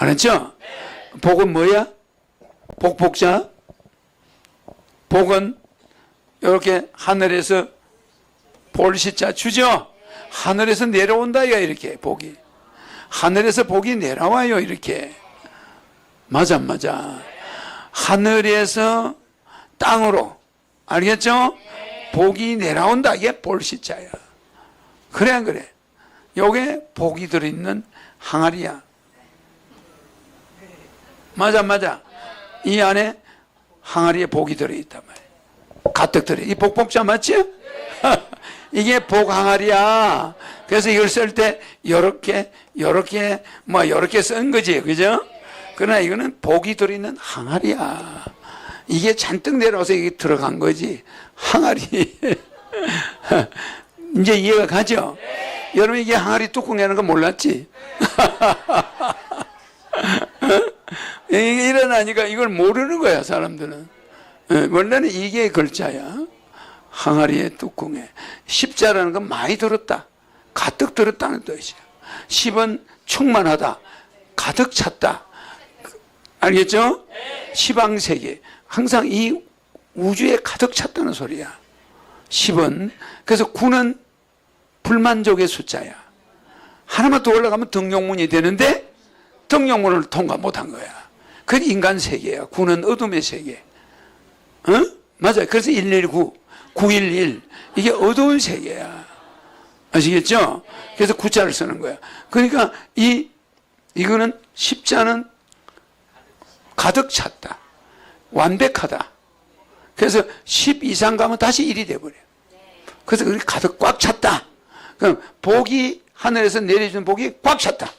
알았죠? 복은 뭐야? 복복자? 복은 이렇게 하늘에서 볼시자 주죠? 하늘에서 내려온다요, 이렇게 복이. 하늘에서 복이 내려와요, 이렇게. 맞아, 안 맞아. 하늘에서 땅으로. 알겠죠? 복이 내려온다. 이게 볼시자야. 그래, 안 그래? 요게 복이 들어있는 항아리야. 맞아, 맞아. 이 안에 항아리에 복이 들어있단 말이야. 가득 들어. 이 복복자 맞지? 이게 복 항아리야. 그래서 이걸 쓸 때 요렇게 요렇게 뭐 요렇게 쓴 거지. 그죠? 그러나 이거는 복이 들어있는 항아리야. 이게 잔뜩 내려와서 이게 들어간 거지. 항아리. 이제 이해가 가죠? 여러분 이게 항아리 뚜껑이라는 거 몰랐지? 이게 일어나니까 이걸 모르는 거야 사람들은. 예, 원래는 이게 글자야. 항아리의 뚜껑에. 십자라는 건 많이 들었다. 가득 들었다는 뜻이야. 십은 충만하다. 가득 찼다. 알겠죠? 시방세계. 항상 이 우주에 가득 찼다는 소리야. 십은. 그래서 구는 불만족의 숫자야. 하나만 더 올라가면 등용문이 되는데 등용문을 통과 못한 거야. 그게 인간 세계야. 구는 어둠의 세계. 어? 맞아요. 그래서 119, 911 이게 어두운 세계야. 아시겠죠? 그래서 구자를 쓰는 거야. 그러니까 이 이거는 십자는 가득 찼다. 완벽하다. 그래서 10 이상 가면 다시 1이 돼버려. 그래서 그게 가득 꽉 찼다. 그럼 복이 하늘에서 내려준 복이 꽉 찼다.